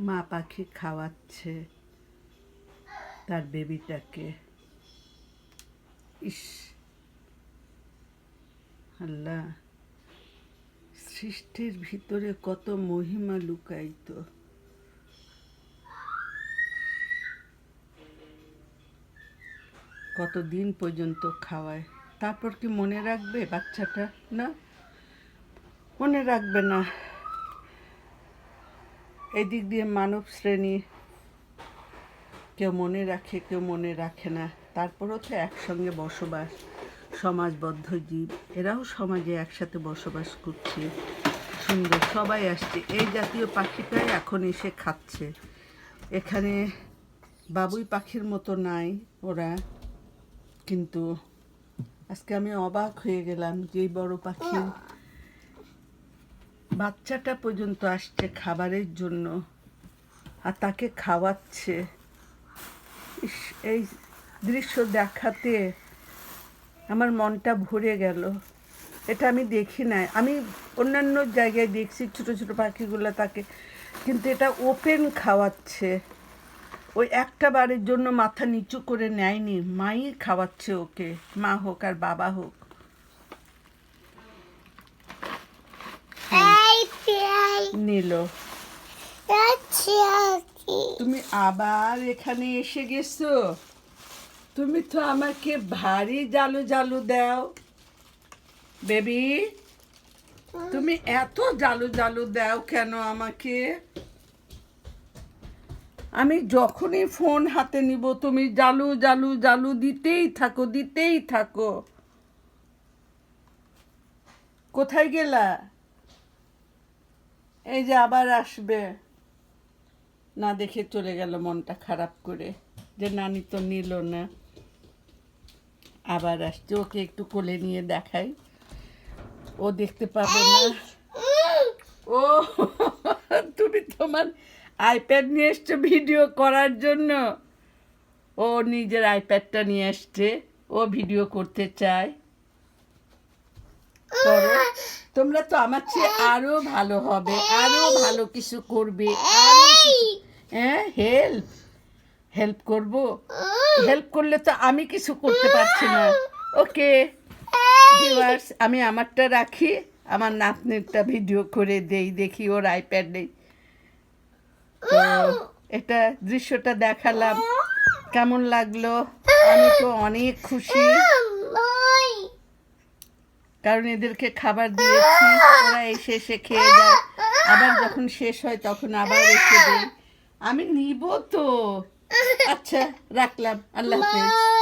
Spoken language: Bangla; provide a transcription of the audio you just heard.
মা পাখি খাওয়াচ্ছে তার বেবিটাকে। ইস। আল্লাহ, সৃষ্টির ভিতরে কত মহিমা লুকায়িত। কত দিন পর্যন্ত খাওয়ায়। তারপর কি মনে রাখবে বাচ্চাটা? না? মনে রাখবে না। এদিক দিয়ে মানব শ্রেণি কেউ মনে রাখে, কেউ মনে রাখে না। তারপরও তো একসঙ্গে বসবাস, সমাজবদ্ধ জীব। এরাও সমাজে একসাথে বসবাস করছে। সুন্দর, সবাই আসছে। এই জাতীয় পাখিটাই এখন এসে খাচ্ছে। এখানে বাবুই পাখির মতো নাই ওরা, কিন্তু আজকে আমি অবাক হয়ে গেলাম যে বড় পাখি বাচ্চাটা পর্যন্ত আসছে খাবারের জন্য আর তাকে খাওয়াচ্ছে। এই দৃশ্য দেখাতে আমার মনটা ভরে গেল। এটা আমি দেখি না আমি অন্যান্য জায়গায় দেখছি ছোট ছোট পাখিগুলো তাকে, কিন্তু এটা ওপেন খাওয়াচ্ছে। ওই একটা বারের জন্য মাথা নিচু করে নেয়নি। মাই খাওয়াচ্ছে ওকে, মা হোক আর বাবা হোক এই পেয়াই নিল। তুমি আবার এখানে এসে গেছো? তুমি তো আমাকে ভারী জালু জালু দাও। বেবি তুমি এত জালু জালু দাও কেন আমাকে? আমি যখনই ফোন হাতে নিব তুমি জালু জালু জালু দিতেই থাকো দিতেই থাকো। কোথায় গেলা? এই যে আবার আসবে। না দেখে চলে গেল মনটা খারাপ করে। যে নানি তো নিল না। আবার আসছে, ওকে একটু কোলে নিয়ে দেখাই। ও দেখতে পাবে না। ও, তুমি তোমার আইপ্যাড নিয়ে এসছো ভিডিও করার জন্য? ও নিজের আইপ্যাডটা নিয়ে আসছে। ও ভিডিও করতে চায়। করো। তোমরা তো আমার চেয়ে আরও ভালো হবে আরও ভালো কিছু করবে আরও হ্যাঁ হেল্প হেল্প করব। হেল্প করলে তো আমি কিছু করতে পারছি না। ওকে ভিউয়ার্স আমি আমারটা রাখি আমার নাতনিরটা ভিডিও করে দেই দেখি ওর আইপ্যাড নেই। তো এটা দৃশ্যটা দেখালাম। কেমন লাগল? আমি তো অনেক খুশি। কারণ এদেরকে খাবার দিয়েছি, ওরা এসে এসে খেয়ে যায়। আবার যখন শেষ হয়, তখন আবার এসে দেয়। আমি নিব তো। আচ্ছা রাখলাম। আল্লাহ হাফেজ।